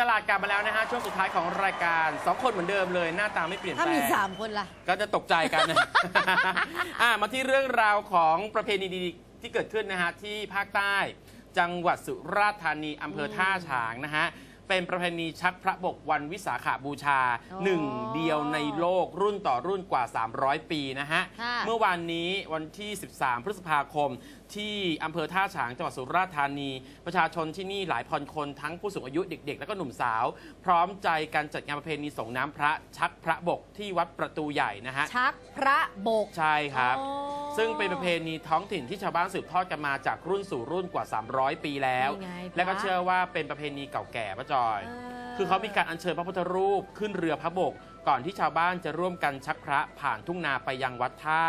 ตลาดกลับมาแล้วนะฮะช่วงสุดท้ายของรายการสองคนเหมือนเดิมเลย หน้าตาไม่เปลี่ยนแปลถ้าง มี3คนล่ะ ก็จะตกใจกันนะ อะมาที่เรื่องราวของประเพณีดีๆที่เกิดขึ้นนะฮะที่ภาคใต้ จังหวัดสุราษฎร์ธานีอำเภอท่าฉางนะฮะ เป็นประเพณีชักพระบกวันวิสาขาบูชาอ๋อหนึ่งเดียวในโลกรุ่นต่อรุ่นกว่า 300 ปีนะฮะ ค่ะ เมื่อวานนี้วันที่ 13 พฤษภาคม ที่อำเภอท่าฉางจังหวัดสุราษฎร์ธานี ประชาชนที่นี่หลายพันคนทั้งผู้สูงอายุเด็ก ๆ และก็หนุ่มสาว พร้อมใจการจัดงานประเพณีส่งน้ำพระชักพระบกที่วัดประตูใหญ่นะฮะ ชักพระบก ใช่ครับ อ๋อ ซึ่งเป็นประเพณีท้องถิ่นที่ชาวบ้านสืบทอดกันมาจากรุ่นสู่รุ่นกว่า 300 ปีแล้ว นี่ไงพระและก็เชื่อว่าเป็นประเพณีเก่าแก่ป้าจอยเออคือเขามีการอัญเชิญพระพุทธรูปขึ้นเรือพระบก ก่อนที่ชาวบ้านจะร่วมกันชักพระผ่านทุ่งนาไปยังวัดท่า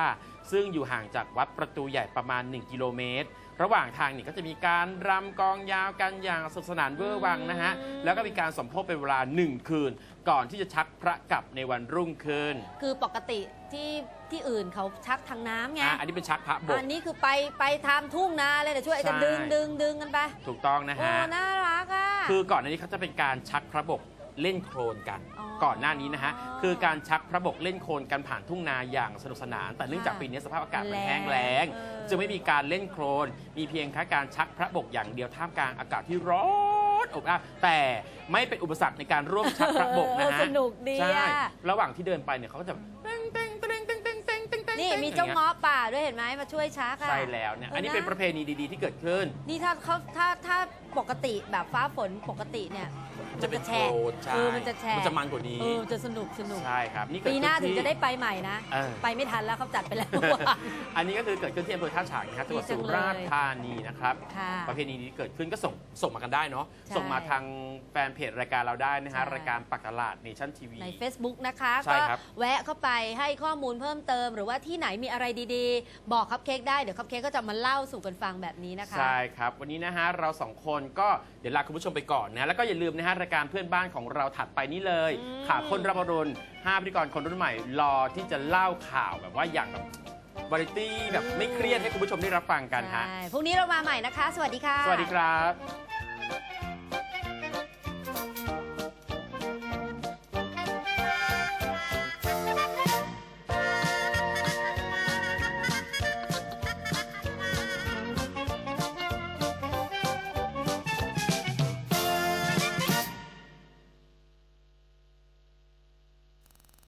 ซึ่งอยู่ห่างจากวัดประตูใหญ่ประมาณ 1 กิโลเมตร ระหว่างทางนี่ก็จะมีการรำกลองยาวกันอย่างสนุกสนานเวอร์วังนะฮะ แล้วก็มีการสมโภชเป็นเวลา 1 คืน ก่อนที่จะชักพระกลับในวันรุ่งขึ้น คือปกติที่ ที่อื่นเขาชักทางน้ำไง อะอันนี้เป็นชักพระบก อันนี้คือไปไปทำทุ่งนาเลยเดี๋ยวช่วยกันใช่ ดึงดึงดึงกันไปถูกต้องนะโอ้ฮะ น่ารักอะ คือก่อนหน้านี้เขาจะเป็นการชักพระบกเล่นโครนกัน อ๋อก่อนหน้านี้นะฮะอ๋อคือการชักพระบกเล่นโครนกันผ่านทุ่งนาอย่างสนุกสนาน แต่เนื่องจากค่ะปีนี้สภาพอากาศมันแล้งแห้งแล้งเออ จึงไม่มีการเล่นโครนมีเพียงแค่การชักพระบกอย่างเดียวท่ามกลางอากาศที่ร้อนอบอ้าวแต่ไม่เป็นอุปสรรคในการร่วมชักพระบกนะฮะสนุกดีใช่อะ ระหว่างที่เดินไปเนี่ยเขาก็จะเต้ง นี่มีเจ้าเงาะป่าด้วยเห็นไหมมาช่วยชักอะใช่แล้วเนี่ยอันนี้เออนะเป็นประเพณีดีๆที่เกิดขึ้น นี่ถ้าเขาถ้าถ้า ปกติแบบฟ้าฝนปกติเนี่ยจะเป็นแฉโคระนใช่เออมันจะแฉะมันจะมันกว่านี้เออจะสนุกสนุก ใช่ครับนี่เกิดปีขึ้หน้าถึงที่ จะได้ไปใหม่นะ เออ ไปไม่ทันแล้วเขาจัดไปแล้ว อันนี้ก็คือเกิดขึ้นที่อำเภอท่าฉางนะครับจังหวัดดีจัสุงเลยราษฎร์ธานีนะครับ ค่ะ ประเพณีนี้เกิดขึ้นก็ส่งส่งมากันได้เนาะใช่ส่งมาทางแฟนเพจรายการเราได้นะฮะใช่ รายการปักตลาดเนชั่นทีวี ใน Facebook นะคะ ใช่ก็ครับ แวะเข้าไปให้ข้อมูลเพิ่มเติม หรือว่าที่ไหนมีอะไรดีๆ บอกคัพเค้กได้ เดี๋ยวคัพเค้กก็จะมาเล่าสู่กันฟังแบบนี้นะคะ ใช่ครับ วันนี้นะฮะเราสองคนก็เดี๋ยวลาคุณผู้ชมไปก่อนนะแล้วก็อย่าลืมนะฮะรายการเพื่อนบ้านของเราถัดไปนี้เลยอืม ข่าวคนรับรุณห้าพิธีกรคนรุ่นใหม่รอที่จะเล่าข่าวแบบว่าอย่างแบบวาไรตี้แบบไม่เครียดให้คุณผู้ชมได้รับฟังกันฮะใช่พรุ่งนี้เรามาใหม่นะคะ สวัสดีค่ะ สวัสดีครับ